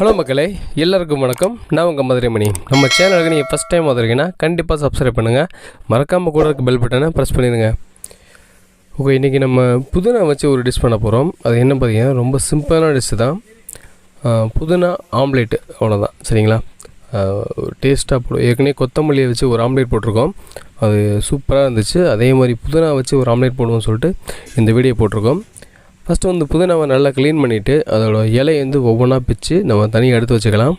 Hello மக்களே எல்லாருக்கும் வணக்கம். நான் உங்கள் மதுரை மணி நம்ம சேனலுக்கு நீங்கள் ஃபஸ்ட் டைம் வந்திருக்கீங்கன்னா கண்டிப்பாக சப்ஸ்கிரைப் பண்ணுங்கள் மறக்காமல் கூட இருக்க பெல் பட்டனை ப்ரெஸ் பண்ணிடுங்க. ஓகே இன்றைக்கி நம்ம புதினா வச்சு ஒரு டிஷ் பண்ண போகிறோம் அது என்ன பார்த்தீங்கன்னா ரொம்ப சிம்பிளான டிஷ்ஷு தான். புதினா ஆம்லேட்டு அவ்வளோதான் சரிங்களா? டேஸ்ட்டாக போடும் ஏற்கனவே கொத்தமல்லியை வச்சு ஒரு ஆம்லேட் போட்டிருக்கோம். அது சூப்பராக இருந்துச்சு. அதே மாதிரி புதினா வச்சு ஒரு ஆம்லேட் போடுவோம்னு சொல்லிட்டு இந்த வீடியோ போட்டிருக்கோம். ஃபஸ்ட்டு வந்து புதினாவை நல்லா க்ளீன் பண்ணிவிட்டு அதோட இலையை வந்து ஒவ்வொன்றா பிச்சு நம்ம தனியாக எடுத்து வச்சுக்கலாம்.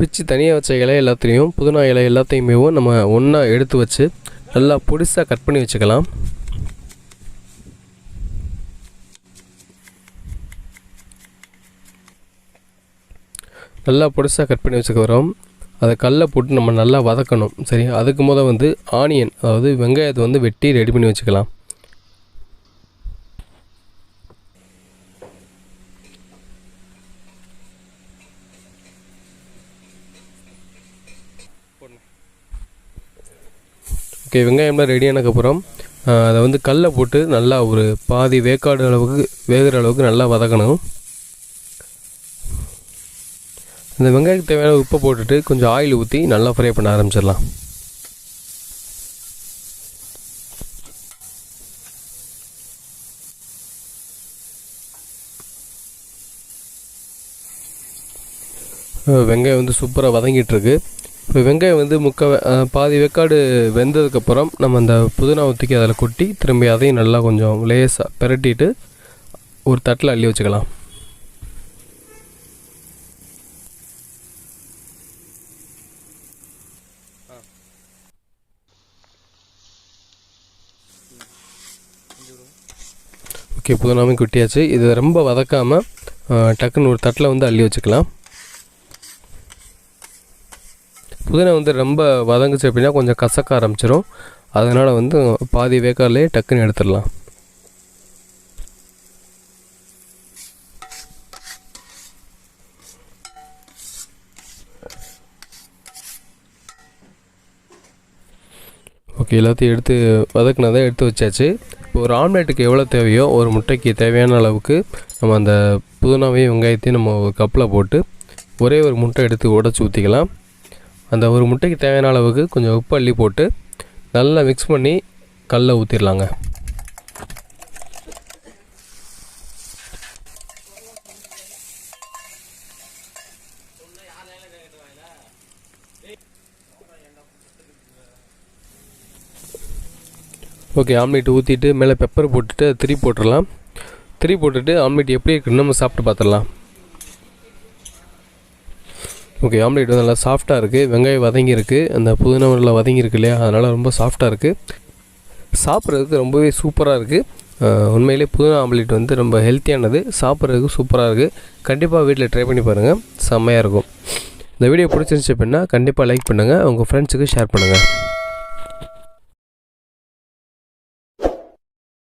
பிச்சு தனியாக வச்ச இலை எல்லாத்தையும் புதினா இலை எல்லாத்தையுமே நம்ம ஒன்றா எடுத்து வச்சு நல்லா பொடிசாக கட் பண்ணி வச்சுக்கலாம். நல்லா பொடிசாக கட் பண்ணி வச்சுக்கிறோம் அதை கல்லை போட்டு நம்ம நல்லா வதக்கணும். சரி அதுக்கு முதல் வந்து ஆனியன் அதாவது வெங்காயத்தை வந்து வெட்டி ரெடி பண்ணி வச்சுக்கலாம். ஓகே வெங்காயம்லாம் ரெடி ஆனதுக்கப்புறம் அதை வந்து கல்லை போட்டு நல்லா ஒரு பாதி வேக்காடு அளவுக்கு வேகிற அளவுக்கு நல்லா வதக்கணும். இந்த வெங்காயத்துக்கு தேவையான உப்பை போட்டுட்டு கொஞ்சம் ஆயில் ஊற்றி நல்லா ஃப்ரை பண்ண ஆரம்பிச்சிடலாம். வெங்காயம் வந்து சூப்பராக வதங்கிட்டுருக்கு. இப்போ வெங்காயம் வந்து முக்க பாதி வெக்காடு வெந்ததுக்கப்புறம் நம்ம அந்த புதினா ஊற்றிக்கி அதில் கொட்டி திரும்பி அதையும் நல்லா கொஞ்சம் லேசாக பிரட்டிட்டு ஒரு தட்டில் அள்ளி வச்சுக்கலாம். ஓகே புதினாமே கொட்டியாச்சு. இது ரொம்ப வதக்காமல் டக்குன்னு ஒரு தட்டில் வந்து அள்ளி வச்சுக்கலாம். புதினா வந்து ரொம்ப வதங்குச்சு அப்படின்னா கொஞ்சம் கசக்க ஆரம்பிச்சிடும் அதனால் வந்து பாதி வேக்காலே டக்குன்னு எடுத்துடலாம். ஓகே எல்லாத்தையும் எடுத்து வதக்குனதை எடுத்து வச்சாச்சு. இப்போ ஒரு ஆம்லேட்டுக்கு எவ்வளோ தேவையோ ஒரு முட்டைக்கு தேவையான அளவுக்கு நம்ம அந்த புதினாவையும் வெங்காயத்தையும் நம்ம ஒரு கப்பில் போட்டு ஒரே ஒரு முட்டை எடுத்து உடச்சி ஊற்றிக்கலாம் அந்த ஒரு முட்டைக்கு தேவையான அளவுக்கு கொஞ்சம் உப்பு அள்ளி போட்டு நல்லா மிக்ஸ் பண்ணி கல்லை ஊற்றிடலாங்க ஓகே ஆம்லேட் ஊற்றிட்டு மேலே பெப்பர் போட்டுட்டு திரி போட்டுடலாம். திரி போட்டுட்டு ஆம்லேட் எப்படி இருக்குன்னு நம்ம சாப்பிட்டு பார்த்துடலாம். ஓகே ஆம்லேட் வந்து நல்லா சாஃப்டாக இருக்குது வெங்காயம் வதங்கியிருக்கு. அந்த புதினா நல்லா வதங்கியிருக்கு இல்லையா? அதனால் ரொம்ப சாஃப்டாக இருக்குது சாப்பிட்றதுக்கு ரொம்பவே சூப்பராக இருக்குது உண்மையிலே புதினா ஆம்லேட் வந்து ரொம்ப ஹெல்த்தியானது. சாப்பிட்றதுக்கு சூப்பராக இருக்குது கண்டிப்பாக வீட்டில் ட்ரை பண்ணி பாருங்கள் செம்மையாக இருக்கும். இந்த வீடியோ பிடிச்சிருந்துச்சு அப்படின்னா கண்டிப்பாக லைக் பண்ணுங்கள் உங்கள் ஃப்ரெண்ட்ஸுக்கு ஷேர் பண்ணுங்கள்